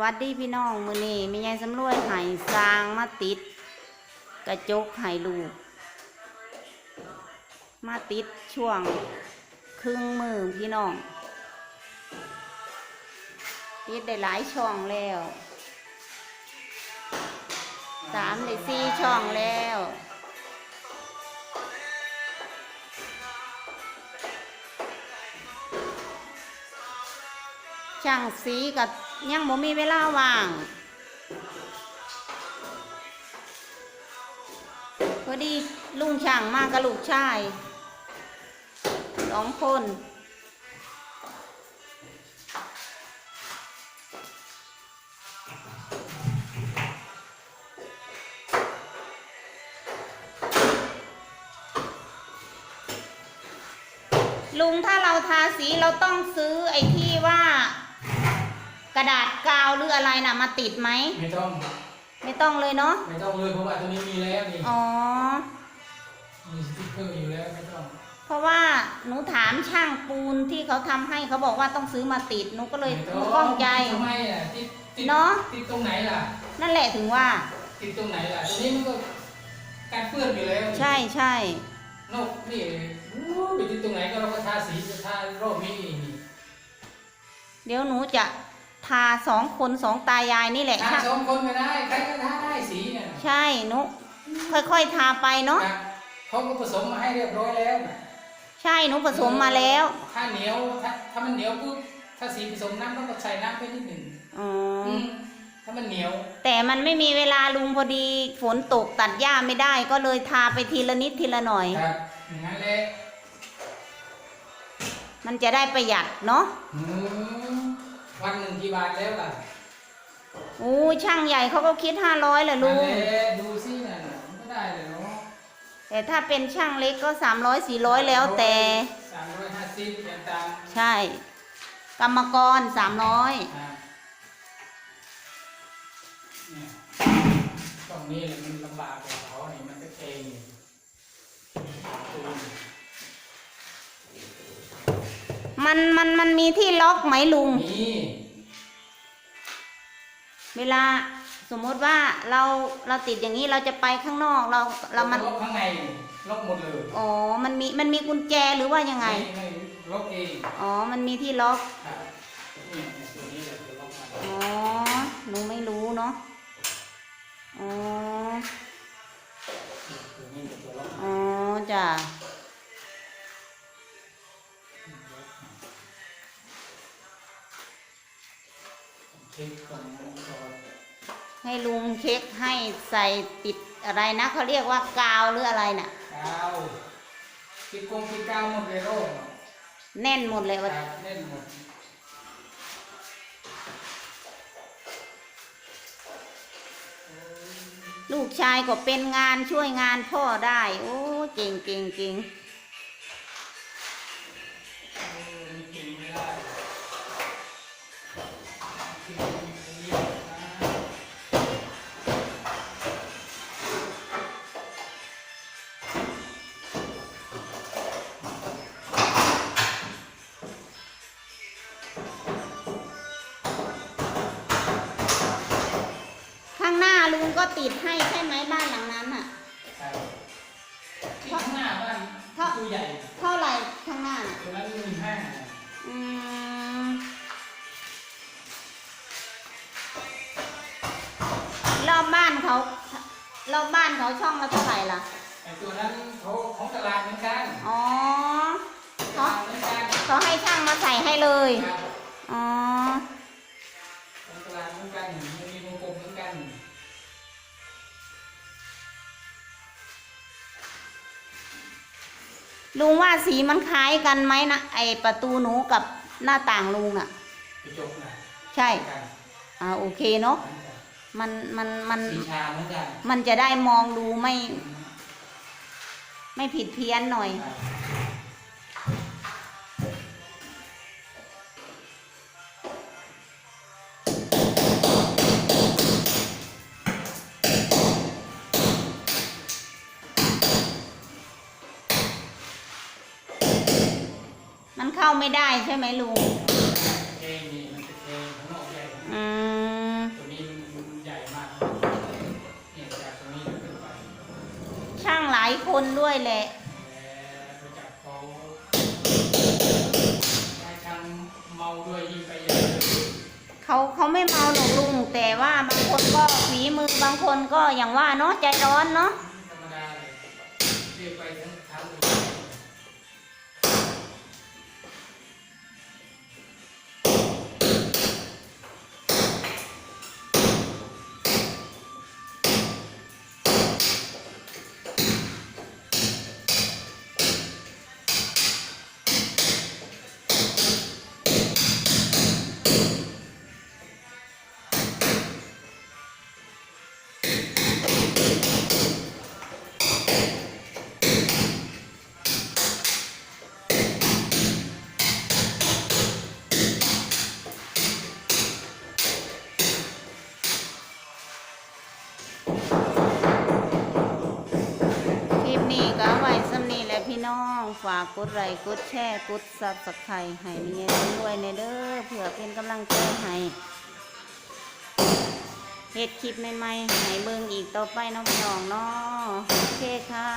วัสดีพี่น้องมือนี้แม่ยายสำรวยให้สร้างมาติด กระจกให้ลูก มาติดช่วงครึ่งมือพี่น้อง ติดได้หลายช่องแล้วสามได้สี่ช่องแล้วช่างสีกับ ยังบ่มีเวลาว่าง พอดีลุงช่างมากกับลูกชายสองคนลุงถ้าเราทาสีเราต้องซื้อไอ้ที่ว่า กระดาษกาวหรืออะไรน่ะมาติดไหม ไม่ต้อง ไม่ต้องเลยเนาะ ไม่ต้องเลยเพราะว่าตัวนี้มีแล้วนี่อ๋อ มีสติ๊กเกอร์อยู่แล้วไม่ต้องเพราะว่าหนูถามช่างปูนที่เขาทำให้เขาบอกว่าต้องซื้อมาติดหนูก็เลยไม่หต้นูองข้องใจ ทำไมอะติดติดเนอะ ติดตรงไหนล่ะ นั่นแหละถึงว่า ติดตรงไหนล่ะตัวนี้มันก็การเปื้อนอยู่แล้วใช่ใช่นอกนี่อู้ไปติดตรงไหนก็เราก็ทาสีจะทารอบนี้นี่เดี๋ยวหนูจะ ทาสองคนสองตายายนี่แหละทาช่างสองคนก็ได้ใครก็ทาได้สีเนี่ยใช่หนูค่อยๆทาไปเนาะครับเขาก็ผสมมาให้เรียบร้อยแล้วน่ะใช่หนูผสมมาแล้ว ถ้าเหนียวถ้าถ้ามันเหนียวปุ๊บถ้าสีผสมน้ำต้องก็ใส่น้ำไปนิดหนึ่งอ๋ออืมถ้ามันเหนียว แต่มันไม่มีเวลาลุงพอดีฝนตกตัดหญ้าไม่ได้ ก็เลยทาไปทีละนิดทีละหน่อยครับอย่างนั้นแหละมันจะได้ประหยัดเนาะอืม วันหนึ่งกี่บาทแล้วล่ะอู้ช่างใหญ่เขาก็คิดห้าร้อยแหละลุง นั่นแหละดูสิน่ะมันก็ได้เลยเนาะแต่ถ้าเป็นช่างเล็กก็สามร้อยสี่ร้อยแล้วแต่ สามร้อยห้าสิบอย่างตามใช่ กรรมกรสามร้อยอ่าเนี่ยตรงนี้แหละมันลำบากกว่าเขาเนี่ยมันก็เองตูน มันมันมันมีที่ล็อกไหมลุงนี่เวลาสมมติว่าเราเราติดอย่างนี้เราจะไปข้างนอกเราเรามันล็อกข้างในล็อกหมดเลย อ๋อ มันมีมันมีกุญแจหรือว่ายังไงม่ไม่ล็อกเอง อ๋อ มันมีที่ล็อกครับเนี่ยตัวนี้แหละจะล็อกมาอ๋อหนูไม่รู้เนาะอ๋อตัวนี้เป็นตัวล็อกอ๋อจ้ะ เช็คก่อนนะก่อนให้ลุงเช็คให้ใส่ติดอะไรนะเขาเรียกว่ากาวหรืออะไรน่ะกาวติดกงติดกาวหมดเลยโรคแน่นหมดเลยคว่ารับเล่นหมดลูกชายก็เป็นงานช่วยงานพ่อได้ โอ้เก่งเก่งเก่ง ก็ติดให้ใช่ไหมบ้านหลังนั้นอะครับที่ข้างหน้าบ้านเท่าตัวใหญ่เท่าไหร่ข้างหน้าน่ะตัวนั้นหนึ่งห้าอืมรอบบ้านเขารอบบ้านเขาช่องละเท่าไหร่ล่ะไอตัวนั้นเขาของตลาดเหมือนกันอ๋อตเขาลาดเหมือนกันเขาให้ช่างมาใส่ให้เลย ครับ อ๋อ ลุงว่าสีมันคล้ายกันไหมนะไอประตูหนูกับหน้าต่างลุงอะ กระจกนะใช่เหมือนกันอ่าโอเคเนาะมันมันมันสีชาเหมือนกันมันจะได้มองดูไม่ ไม่ผิดเพี้ยนหน่อยครั เข้าไม่ได้ใช่ไหมลุงอืมช่างหลายคนด้วยแหละเขาเขาไม่เมาหนอลุง แต่ว่าบางคนก็ฝีมือบางคนก็อย่างว่าเนาะใจร้อนเนาะ ฝากกดไลค์กดแชร์กดซับสไครต์ให้มีเงินด้วยในเด้อเผื่อเป็นกำลังใจให้เฮ็ดคลิปใหม่ๆให้เบิ่งอีกต่อไปน้องพี่น้องเนาะโอเคค่ะ